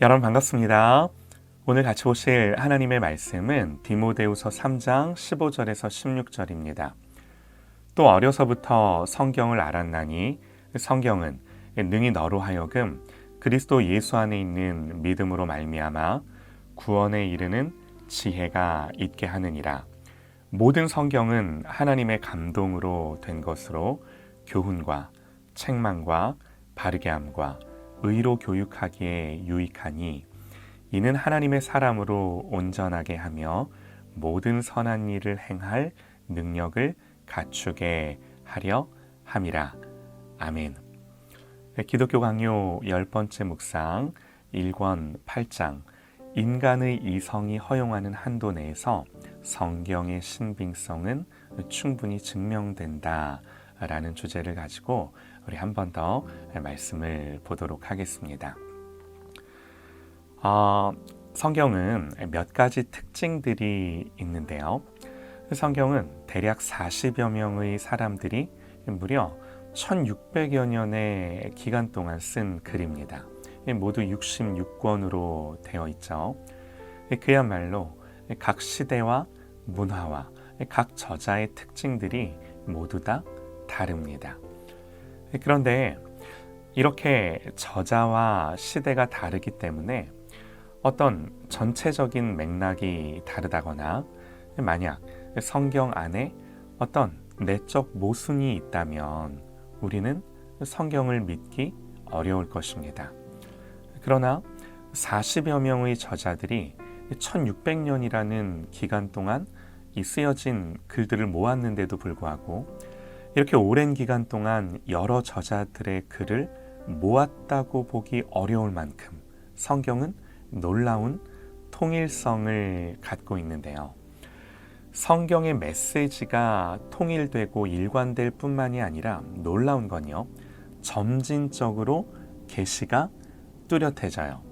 여러분 반갑습니다. 오늘 같이 보실 하나님의 말씀은 디모데후서 3장 15절에서 16절입니다. 또 어려서부터 성경을 알았나니 성경은 능히 너로 하여금 그리스도 예수 안에 있는 믿음으로 말미암아 구원에 이르는 지혜가 있게 하느니라. 모든 성경은 하나님의 감동으로 된 것으로 교훈과 책망과 바르게 함과 의로 교육하기에 유익하니 이는 하나님의 사람으로 온전하게 하며 모든 선한 일을 행할 능력을 갖추게 하려 함이라. 아멘. 네, 기독교 강요 열 번째 묵상 1권 8장 인간의 이성이 허용하는 한도 내에서 성경의 신빙성은 충분히 증명된다. 라는 주제를 가지고 우리 한 번 더 말씀을 보도록 하겠습니다. 어, 성경은 몇 가지 특징들이 있는데요. 성경은 대략 40여 명의 사람들이 무려 1600여 년의 기간 동안 쓴 글입니다. 모두 66권으로 되어 있죠. 그야말로 각 시대와 문화와 각 저자의 특징들이 모두 다 다릅니다. 그런데 이렇게 저자와 시대가 다르기 때문에 어떤 전체적인 맥락이 다르다거나 만약 성경 안에 어떤 내적 모순이 있다면 우리는 성경을 믿기 어려울 것입니다. 그러나 40여 명의 저자들이 1600년이라는 기간 동안 이 쓰여진 글들을 모았는데도 불구하고 이렇게 오랜 기간 동안 여러 저자들의 글을 모았다고 보기 어려울 만큼 성경은 놀라운 통일성을 갖고 있는데요. 성경의 메시지가 통일되고 일관될 뿐만이 아니라 놀라운 건요. 점진적으로 계시가 뚜렷해져요.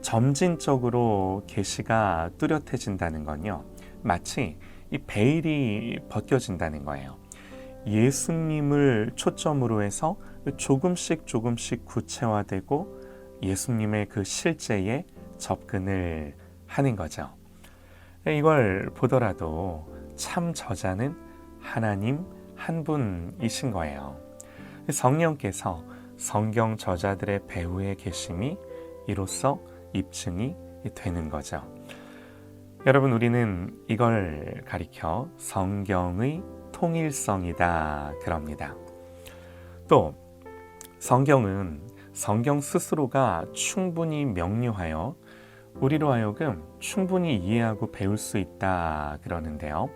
점진적으로 계시가 뚜렷해진다는 건요. 마치 이 베일이 벗겨진다는 거예요. 예수님을 초점으로 해서 조금씩 조금씩 구체화되고 예수님의 그 실제에 접근을 하는 거죠. 이걸 보더라도 참 저자는 하나님 한 분이신 거예요. 성령께서 성경 저자들의 배후에 계심이 이로써 입증이 되는 거죠. 여러분, 우리는 이걸 가리켜 성경의 통일성이다 그럽니다. 또 성경은 성경 스스로가 충분히 명료하여 우리로 하여금 충분히 이해하고 배울 수 있다 그러는데요.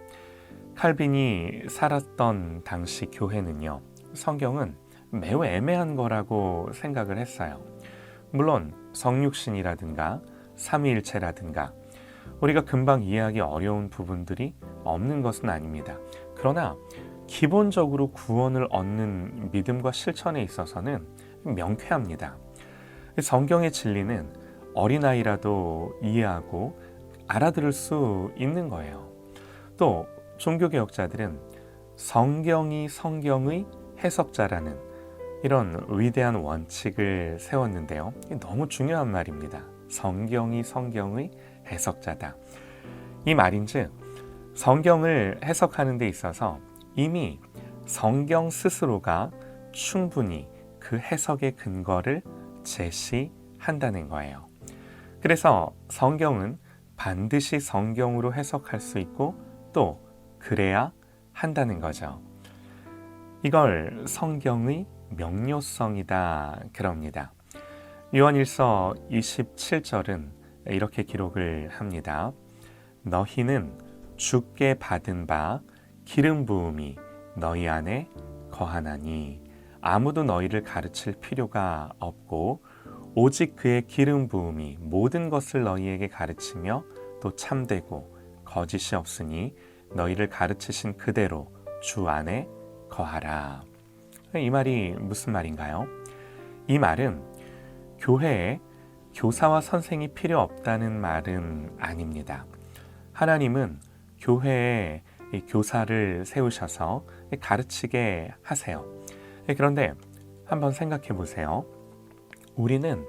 칼빈이 살았던 당시 교회는요. 성경은 매우 애매한 거라고 생각을 했어요. 물론 성육신이라든가 삼위일체라든가 우리가 금방 이해하기 어려운 부분들이 없는 것은 아닙니다. 그러나 기본적으로 구원을 얻는 믿음과 실천에 있어서는 명쾌합니다. 성경의 진리는 어린아이라도 이해하고 알아들을 수 있는 거예요. 또 종교개혁자들은 성경이 성경의 해석자라는 이런 위대한 원칙을 세웠는데요. 너무 중요한 말입니다. 성경이 성경의 해석자다. 이 말인즉 성경을 해석하는 데 있어서 이미 성경 스스로가 충분히 그 해석의 근거를 제시한다는 거예요. 그래서 성경은 반드시 성경으로 해석할 수 있고 또 그래야 한다는 거죠. 이걸 성경의 명료성이다 그럽니다. 요한일서 27절은 이렇게 기록을 합니다. 너희는 주께 받은 바 기름 부음이 너희 안에 거하나니 아무도 너희를 가르칠 필요가 없고 오직 그의 기름 부음이 모든 것을 너희에게 가르치며 또 참되고 거짓이 없으니 너희를 가르치신 그대로 주 안에 거하라. 이 말이 무슨 말인가요? 이 말은 교회에 교사와 선생이 필요 없다는 말은 아닙니다. 하나님은 교회에 교사를 세우셔서 가르치게 하세요. 그런데 한번 생각해 보세요. 우리는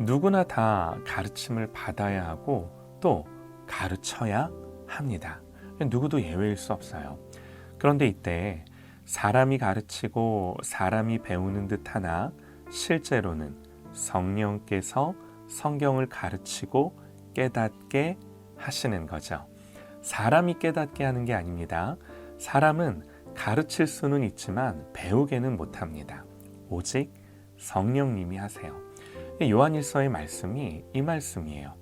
누구나 다 가르침을 받아야 하고 또 가르쳐야 합니다. 누구도 예외일 수 없어요. 그런데 이때 사람이 가르치고 사람이 배우는 듯 하나 실제로는 성령께서 성경을 가르치고 깨닫게 하시는 거죠. 사람이 깨닫게 하는 게 아닙니다. 사람은 가르칠 수는 있지만 배우게는 못합니다. 오직 성령님이 하세요. 요한일서의 말씀이 이 말씀이에요.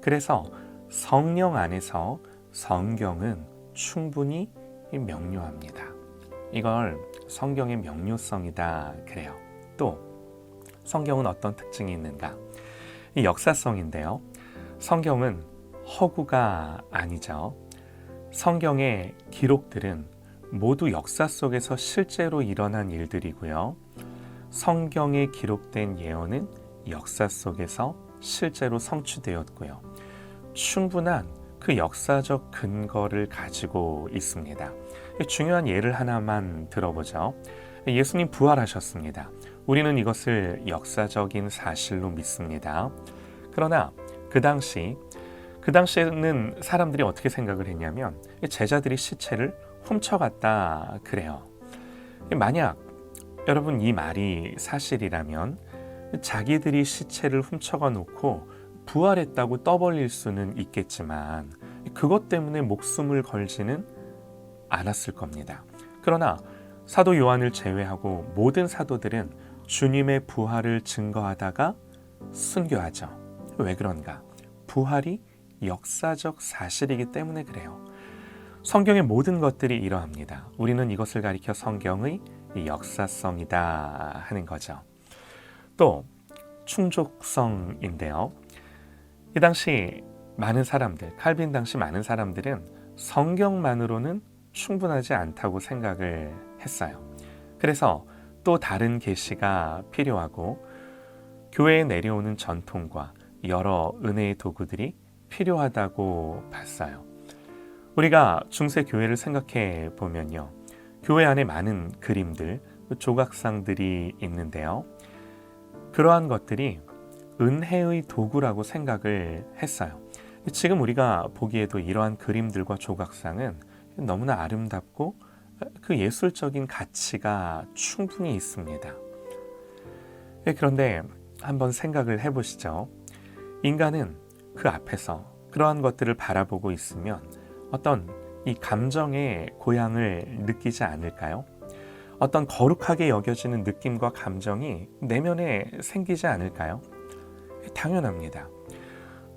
그래서 성령 안에서 성경은 충분히 명료합니다. 이걸 성경의 명료성이다 그래요. 또 성경은 어떤 특징이 있는가? 이 역사성인데요. 성경은 허구가 아니죠. 성경의 기록들은 모두 역사 속에서 실제로 일어난 일들이고요. 성경에 기록된 예언은 역사 속에서 실제로 성취되었고요. 충분한 그 역사적 근거를 가지고 있습니다. 중요한 예를 하나만 들어보죠. 예수님 부활하셨습니다. 우리는 이것을 역사적인 사실로 믿습니다. 그러나 그 당시 그 당시에는 사람들이 어떻게 생각을 했냐면 제자들이 시체를 훔쳐갔다 그래요. 만약 여러분 이 말이 사실이라면 자기들이 시체를 훔쳐가 놓고 부활했다고 떠벌릴 수는 있겠지만 그것 때문에 목숨을 걸지는 않았을 겁니다. 그러나 사도 요한을 제외하고 모든 사도들은 주님의 부활을 증거하다가 순교하죠. 왜 그런가? 부활이 역사적 사실이기 때문에 그래요. 성경의 모든 것들이 이러합니다. 우리는 이것을 가리켜 성경의 역사성이다 하는 거죠. 또 충족성인데요. 이 당시 많은 사람들, 칼빈 당시 많은 사람들은 성경만으로는 충분하지 않다고 생각을 했어요. 그래서 또 다른 계시가 필요하고 교회에 내려오는 전통과 여러 은혜의 도구들이 필요하다고 봤어요. 우리가 중세 교회를 생각해 보면요. 교회 안에 많은 그림들, 조각상들이 있는데요. 그러한 것들이 은혜의 도구라고 생각을 했어요. 지금 우리가 보기에도 이러한 그림들과 조각상은 너무나 아름답고 그 예술적인 가치가 충분히 있습니다. 그런데 한번 생각을 해보시죠. 인간은 그 앞에서 그러한 것들을 바라보고 있으면 어떤 이 감정의 고향을 느끼지 않을까요? 어떤 거룩하게 여겨지는 느낌과 감정이 내면에 생기지 않을까요? 당연합니다.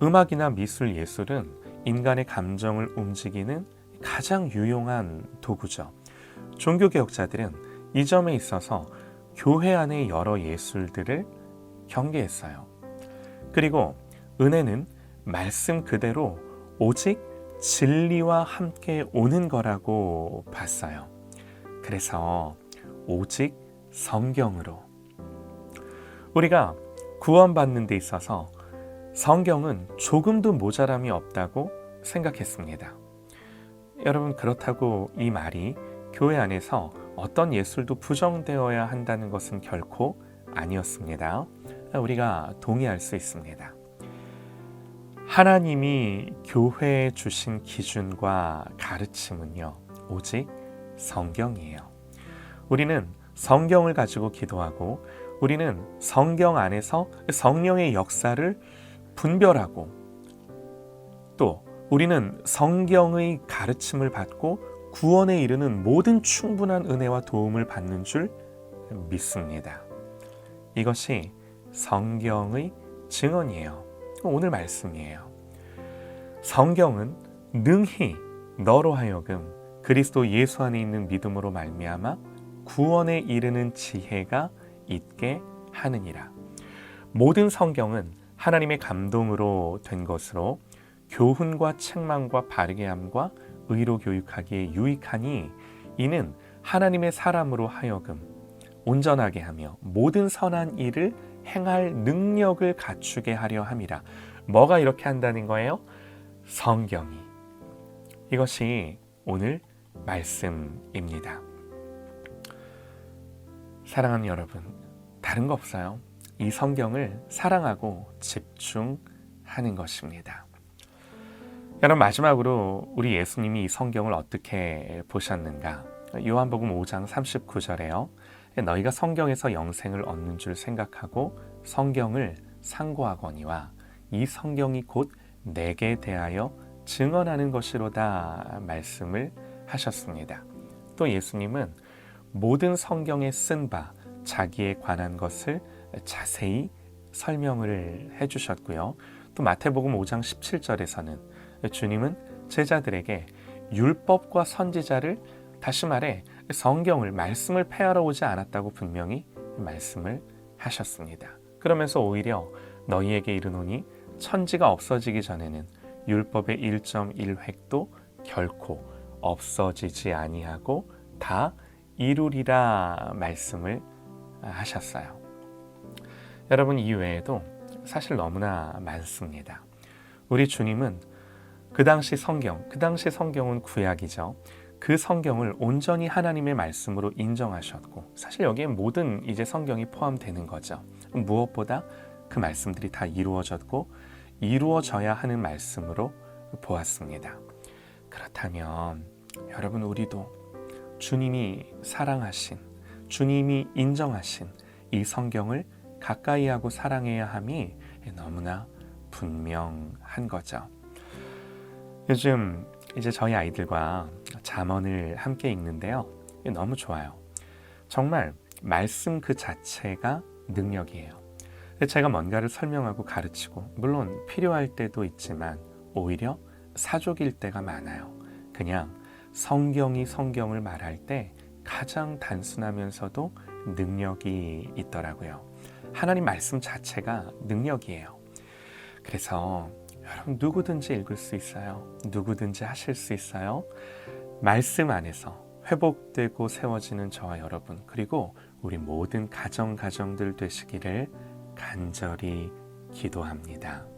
음악이나 미술, 예술은 인간의 감정을 움직이는 가장 유용한 도구죠. 종교개혁자들은 이 점에 있어서 교회 안의 여러 예술들을 경계했어요. 그리고 은혜는 말씀 그대로 오직 진리와 함께 오는 거라고 봤어요. 그래서 오직 성경으로 우리가 구원받는 데 있어서 성경은 조금도 모자람이 없다고 생각했습니다. 여러분 그렇다고 이 말이 교회 안에서 어떤 예술도 부정되어야 한다는 것은 결코 아니었습니다. 우리가 동의할 수 있습니다. 하나님이 교회에 주신 기준과 가르침은요, 오직 성경이에요. 우리는 성경을 가지고 기도하고 우리는 성경 안에서 성령의 역사를 분별하고 또 우리는 성경의 가르침을 받고 구원에 이르는 모든 충분한 은혜와 도움을 받는 줄 믿습니다. 이것이 성경의 증언이에요. 오늘 말씀이에요. 성경은 능히 너로 하여금 그리스도 예수 안에 있는 믿음으로 말미암아 구원에 이르는 지혜가 있게 하느니라. 모든 성경은 하나님의 감동으로 된 것으로 교훈과 책망과 바르게 함과 의로 교육하기에 유익하니 이는 하나님의 사람으로 하여금 온전하게 하며 모든 선한 일을 행할 능력을 갖추게 하려 함이라. 뭐가 이렇게 한다는 거예요? 성경이. 이것이 오늘 말씀입니다. 사랑하는 여러분, 다른 거 없어요. 이 성경을 사랑하고 집중하는 것입니다. 여러분 마지막으로 우리 예수님이 이 성경을 어떻게 보셨는가? 요한복음 5장 39절에요. 너희가 성경에서 영생을 얻는 줄 생각하고 성경을 상고하거니와 이 성경이 곧 내게 대하여 증언하는 것이로다 말씀을 하셨습니다. 또 예수님은 모든 성경에 쓴 바 자기에 관한 것을 자세히 설명을 해 주셨고요. 또 마태복음 5장 17절에서는 주님은 제자들에게 율법과 선지자를 다시 말해 성경을 말씀을 폐하러 오지 않았다고 분명히 말씀을 하셨습니다. 그러면서 오히려 너희에게 이르노니 천지가 없어지기 전에는 율법의 1.1획도 결코 없어지지 아니하고 다 이루리라 말씀을 하셨어요. 여러분 이 외에도 사실 너무나 많습니다. 우리 주님은 그 당시 성경, 그 당시 성경은 구약이죠. 그 성경을 온전히 하나님의 말씀으로 인정하셨고 사실 여기에 모든 이제 성경이 포함되는 거죠. 무엇보다 그 말씀들이 다 이루어졌고 이루어져야 하는 말씀으로 보았습니다. 그렇다면 여러분 우리도 주님이 사랑하신 주님이 인정하신 이 성경을 가까이 하고 사랑해야 함이 너무나 분명한 거죠. 요즘 이제 저희 아이들과 잠언을 함께 읽는데요. 너무 좋아요. 정말 말씀 그 자체가 능력이에요. 제가 뭔가를 설명하고 가르치고 물론 필요할 때도 있지만 오히려 사족일 때가 많아요. 그냥 성경이 성경을 말할 때 가장 단순하면서도 능력이 있더라고요. 하나님 말씀 자체가 능력이에요. 그래서 여러분 누구든지 읽을 수 있어요. 누구든지 하실 수 있어요. 말씀 안에서 회복되고 세워지는 저와 여러분 그리고 우리 모든 가정 가정들 되시기를 간절히 기도합니다.